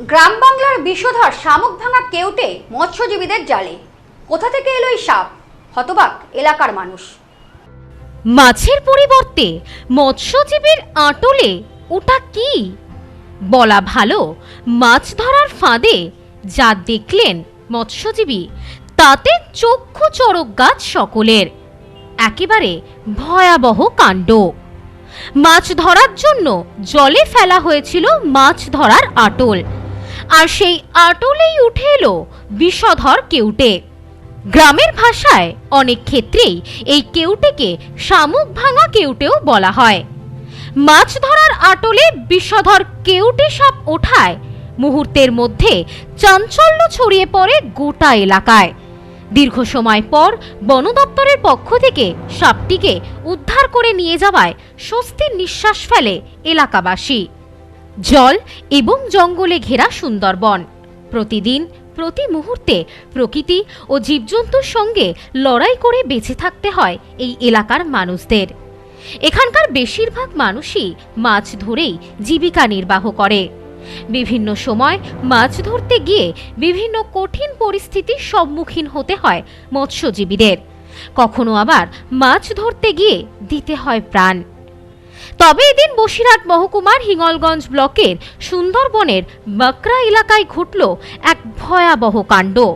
গ্রাম বাংলার বিষধর শামুক ভাঙা কেউটে মৎস্যজীবীদের জালে। কোথা থেকে এলো এই সাপ? হতবাক এলাকার মানুষ। মাছের পরিবর্তে মৎস্যজীবীর আঁটলে ওটা কি? বলা ভালো, মাছ ধরার ফাঁদে যা দেখলেন মৎস্যজীবী, তাতে চক্ষু চড়ক গাছ সকলের। একেবারে ভয়াবহ কাণ্ড। মাছ ধরার জন্য জলে ফেলা হয়েছিল মাছ ধরার আটল। আর সেই আটলেই উঠে এলো বিষধর কেউটে। গ্রামের ভাষায় অনেক ক্ষেত্রেই এই কেউটেকে শামুক ভাঙা কেউটেও বলা হয়। মাছ ধরার আটলে বিষধর কেউটে সাপ ওঠায়। মুহূর্তের মধ্যে চাঞ্চল্য ছড়িয়ে পড়ে গোটা এলাকায়। দীর্ঘ সময় পর বন দপ্তরের পক্ষ থেকে সাপটিকে উদ্ধার করে নিয়ে যাওয়ায় স্বস্তির নিঃশ্বাস ফেলে এলাকাবাসী। জল এবং জঙ্গলে ঘেরা সুন্দরবন। প্রতিদিন, প্রতি মুহূর্তে প্রকৃতি ও জীবজন্তুর সঙ্গে লড়াই করে বেঁচে থাকতে হয় এই এলাকার মানুষদের। এখানকার বেশিরভাগ মানুষই মাছ ধরেই জীবিকা নির্বাহ করে। বিভিন্ন সময় মাছ ধরতে গিয়ে বিভিন্ন কঠিন পরিস্থিতির সম্মুখীন হতে হয় মৎস্যজীবীদের। কখনো আবার মাছ ধরতে গিয়ে দিতে হয় প্রাণ। তবে এদিন বসিরহাট মহকুমার হিঙ্গলগঞ্জ ব্লকের সুন্দরবনের বাকরা এলাকায় ঘটল এক ভয়াবহ কাণ্ড।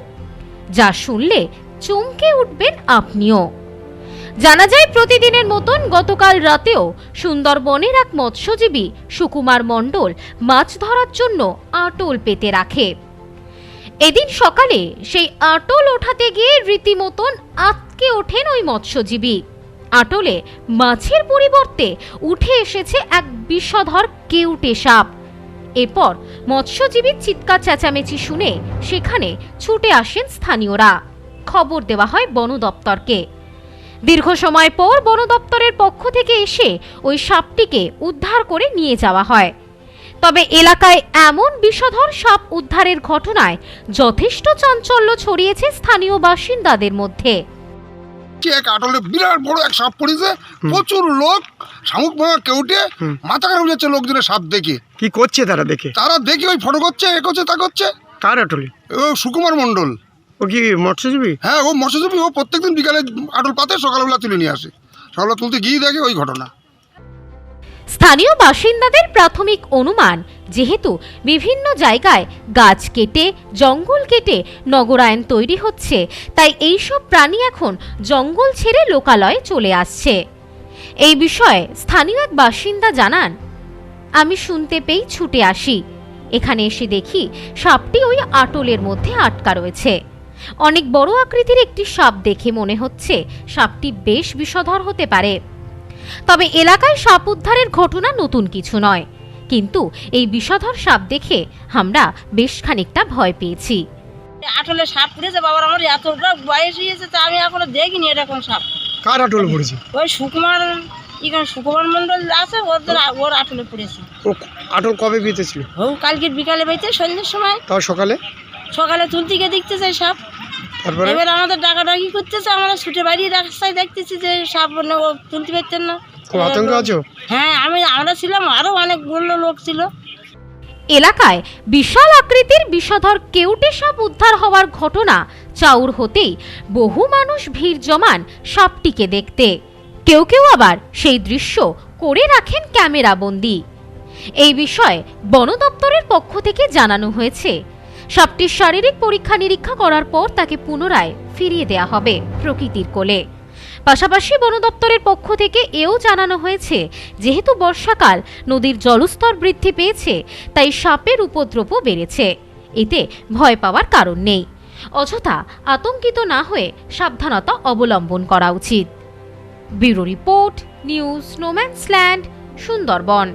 যা শুনলে চমকে উঠবেন আপনিও। জানা যায়, প্রতিদিনের মতন গতকাল রাতেও সুন্দরবনের এক মৎস্যজীবী সুকুমার মণ্ডল মাছ ধরার জন্য আটল পেতে রাখে। এদিন সকালে সেই আটল ওঠাতে গিয়ে রীতিমতন আটকে ওঠেন ওই মৎস্যজীবী। আটলে মাছের পরিবর্তে উঠে এসেছে এক বিষধর কেউটে সাপ। এরপর মৎস্যজীবীর চিৎকার চেঁচামেচি শুনে সেখানে ছুটে আসেন স্থানীয়রা। খবর দেওয়া হয় বন দপ্তরকে। দীর্ঘ সময় পর বন দপ্তরের পক্ষ থেকে এসে ওই সাপটিকে উদ্ধার করে নিয়ে যাওয়া হয়। তবে এলাকায় এমন বিষধর সাপ উদ্ধারের ঘটনায় যথেষ্ট চাঞ্চল্য ছড়িয়েছে স্থানীয় বাসিন্দাদের মধ্যে। কি এক আটলে বিরাট বড় এক সাপ পড়েছে। প্রচুর লোক শামুক ভাঙা কেউটে মাথা খারাপ যাচ্ছে লোকজনের সাপ দেখে। কি করছে তারা দেখে? তারা দেখে ওই ফটো করছে এ করছে তা করছে। কার আটলে? ও সুকুমার মণ্ডল। ও কি মৎস্যজীবী? হ্যাঁ ও মৎস্যজীবী ও প্রত্যেকদিন বিকালে আটল পাতে সকালবেলা তুলে নিয়ে আসে। সকালবেলা তুলতে গিয়ে দেখে ওই ঘটনা। স্থানীয় বাসিন্দাদের প্রাথমিক অনুমান, যেহেতু বিভিন্ন জায়গায় গাছ কেটে, জঙ্গল কেটে নগরায়ন তৈরি হচ্ছে, তাই এইসব প্রাণী এখন জঙ্গল ছেড়ে লোকালয়ে চলে আসছে। এই বিষয়ে স্থানীয় এক বাসিন্দা জানান, আমি শুনতে পেয়ে ছুটে আসি। এখানে এসে দেখি সাপটি ওই আটলের মধ্যে আটকা রয়েছে। অনেক বড় আকৃতির একটি সাপ দেখে মনে হচ্ছে সাপটি বেশ বিষধর হতে পারে। তবে এলাকায় সাপ উদ্ধারের ঘটনা নতুন কিছু নয়। কিন্তু এই বিষধর সাপ দেখে আমরা বেশ খানিকটা ভয় পেয়েছি। আটলে সাপ পুড়েছে বাবার আমার এতটা বয়স হয়েছে তা আমি এখনও দেখিনি এরকম সাপ। কার আটল পড়েছে? ওই সুকুমার এখানে সুকুমার মন্ডল আছে ওদের ওর আটলে পড়েছে। ও আটল কবে বিতেছিল ও কালকের বিকালে বেঁচে সন্ধ্যের সময়। তাও সকালে? সকালে তুলতে গিয়ে দেখতে চাই সাপ। এবার আমাদের ডাকাডাকি করতেছে আমরা ছুটে বাড়ি রাস্তায় দেখতেছি যে সাপ তুলতে পারতেন না। খুব আতঙ্ক আছো? হ্যাঁ আমি আমরা ছিলাম আরও অনেকগুলো লোক ছিল। এলাকায় বিশাল আকৃতির বিষধর কেউটে সাপ উদ্ধার হওয়ার ঘটনা চাউর হতেই বহু মানুষ ভিড় জমান সাপটিকে দেখতে। কেউ কেউ আবার সেই দৃশ্য করে রাখেন ক্যামেরা বন্দি এই বিষয়ে বন দপ্তরের পক্ষ থেকে জানানো হয়েছে। সাপটির শারীরিক পরীক্ষা নিরীক্ষা করার পর তাকে পুনরায় ফিরিয়ে দেয়া হবে প্রকৃতির কোলে। পাশাপাশি বন দপ্তরের পক্ষ থেকে এও জানানো হয়েছে, যেহেতু বর্ষাকাল, নদীর জলস্তর বৃদ্ধি পেয়েছে, তাই সাপের উপদ্রবও বেড়েছে। এতে ভয় পাওয়ার কারণ নেই। অযথা আতঙ্কিত না হয়ে সাবধানতা অবলম্বন করা উচিত। Bureau report, news স্নোম্যান্সল্যান্ড Sundarban.